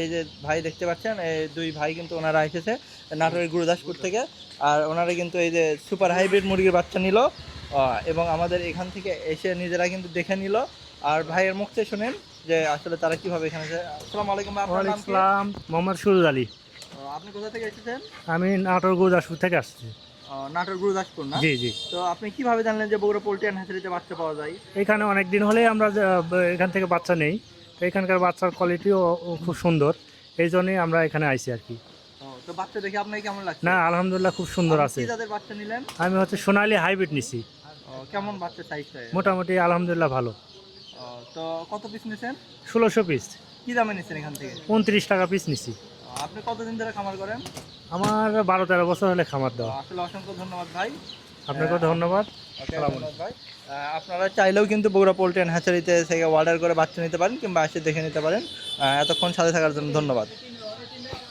এই যে ভাই দেখতে পাচ্ছেন এই দুই ভাই কিন্তু ওনারা এসেছে নাটোরের গুরুদাসপুর থেকে। আর ওনারা কিন্তু এই যে সুপার হাইব্রিড মুরগির বাচ্চা নিল এবং আমাদের এখান থেকে এসে নিজেরা কিন্তু দেখে নিল। আর ভাইয়ের মুখ থেকে শুনেন যে আসলে তারা কীভাবে এখানে আসসালামু আলাইকুম? ওয়ালাইকুম মোহাম্মদ সুরুজ আলী। আপনি কোথা থেকে এসেছেন? আমি নাটোর গুরুদাসপুর থেকে আসছি। নাটোর গুরুদাসপুর না? জি জি। তো আপনি কীভাবে জানলেন যে বগুড়া পোল্ট্রি অ্যান্ড হ্যাচারিতে বাচ্চা পাওয়া যায়? এখানে অনেক দিন হলেই আমরা এখান থেকে বাচ্চা নেই। তো এখানকার বাচ্চার কোয়ালিটিও খুব সুন্দর। এই জন্যই আমরা এখানে আইছি আর কি। তো বাচ্চা দেখে আপনার কেমন লাগছে? না আলহামদুলিল্লাহ খুব সুন্দর আছে। কি বাচ্চা নিলেন? আমি হচ্ছে সোনালি হাইব্রিড নিছি। কেমন বাচ্চা চাইছে মোটামুটি আলহামদুলিল্লাহ ভালো। তো কত পিস নিছেন? ষোলোশো পিস কি দামে নিছেন এখান থেকে? উনত্রিশ টাকা পিস নিছি। আপনি কতদিন ধরে খামার করেন? আমার বারো তেরো বছর হলে খামার দেওয়া। আসলে অসংখ্য ধন্যবাদ ভাই। আপনাকেও ধন্যবাদ। ভাই। আপনারা চাইলেও কিন্তু বগুড়া পোল্ট্রি অ্যান্ড হ্যাচারিতে থেকে অর্ডার করে বাচ্চা নিতে পারেন কিংবা এসে দেখে নিতে পারেন। এতক্ষণ সাথে থাকার জন্য ধন্যবাদ।